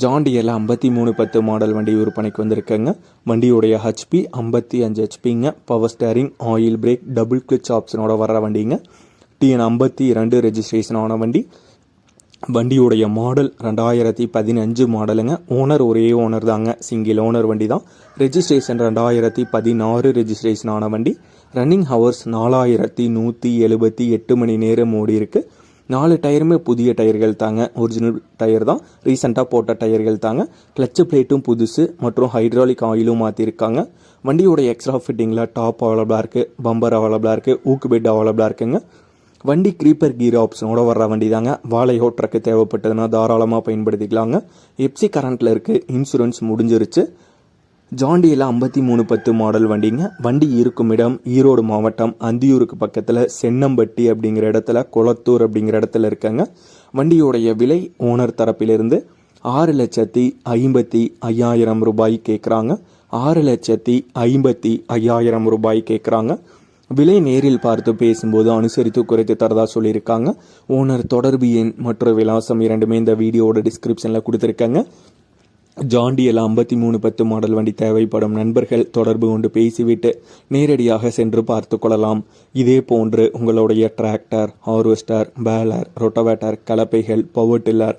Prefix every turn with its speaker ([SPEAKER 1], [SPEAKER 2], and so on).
[SPEAKER 1] ஜாண்டியில் ஐம்பத்தி மூணு பத்து மாடல் வண்டி விற்பனைக்கு வந்திருக்கேங்க. வண்டியுடைய ஹெச்பி ஐம்பத்தி அஞ்சு ஹெச்பிங்க power steering oil brake double clutch ஆப்ஷனோட வர்ற வண்டிங்க. டிஎன் ஐம்பத்தி இரண்டு ரெஜிஸ்ட்ரேஷன் ஆன வண்டி. வண்டியுடைய மாடல் ரெண்டாயிரத்தி பதினஞ்சு மாடலுங்க ஓனர் ஒரே ஓனர் தாங்க. சிங்கிள் ஓனர் வண்டி தான் ரெஜிஸ்ட்ரேஷன் ரெண்டாயிரத்தி பதினாறு ரெஜிஸ்ட்ரேஷன் ஆன வண்டி. ரன்னிங் ஹவர்ஸ் நாலாயிரத்தி நூற்றி எழுபத்தி எட்டு மணி நேரம் ஓடி இருக்குது நாலு டயருமே புதிய டயர்கள் தாங்க. ஒரிஜினல் டயர் தான். ரீசெண்டாக போட்ட டயர்கள் தாங்க. கிளச்சு பிளேட்டும் புதுசு மற்றும் ஹைட்ராலிக் ஆயிலும் மாற்றிருக்காங்க வண்டியோட எக்ஸ்ட்ரா ஃபிட்டிங்கில் டாப் அவைலபிளாக இருக்குது பம்பர் அவைலபிளாக இருக்குது ஊக்கு பெட் அவைலபிளாக இருக்குங்க. வண்டி க்ரீப்பர் கீர் ஆப்ஷனோட வர்ற வண்டி தாங்க. வாழை ஓட்டுறக்கு தேவைப்பட்டதுன்னா தாராளமாக பயன்படுத்திக்கலாங்க. எப்சி கரண்ட்டில் இருக்குது இன்சூரன்ஸ் முடிஞ்சிருச்சு. ஜாண்டியில் ஐம்பத்தி மூணு பத்து மாடல் வண்டிங்க. வண்டி இருக்கும் இடம் ஈரோடு மாவட்டம் அந்தியூருக்கு பக்கத்தில் சென்னம்பட்டி அப்படிங்கிற இடத்துல குளத்தூர் அப்படிங்கிற இடத்துல இருக்காங்க. வண்டியோடைய விலை ஓனர் தரப்பிலிருந்து ஆறு லட்சத்தி ஐம்பத்தி ஐயாயிரம் ரூபாய் கேட்குறாங்க ஆறு லட்சத்தி ஐம்பத்தி ஐயாயிரம் ரூபாய் கேட்குறாங்க விலை நேரில் பார்த்து பேசும்போது அனுசரித்து குறைத்து தரதா சொல்லியிருக்காங்க. ஓனர் தொடர்பு எண் மற்றும் விலாசம் இரண்டுமே இந்த வீடியோட டிஸ்கிரிப்ஷனில் கொடுத்துருக்காங்க. ஜாண்டியில் ஐம்பத்தி மூணு பத்து மாடல் வண்டி தேவைப்படும் நண்பர்கள் தொடர்பு கொண்டு பேசிவிட்டு நேரடியாக சென்று பார்த்து கொள்ளலாம். இதே போன்று உங்களுடைய tractor harvester baler rotavator கலப்பைகள் power tiller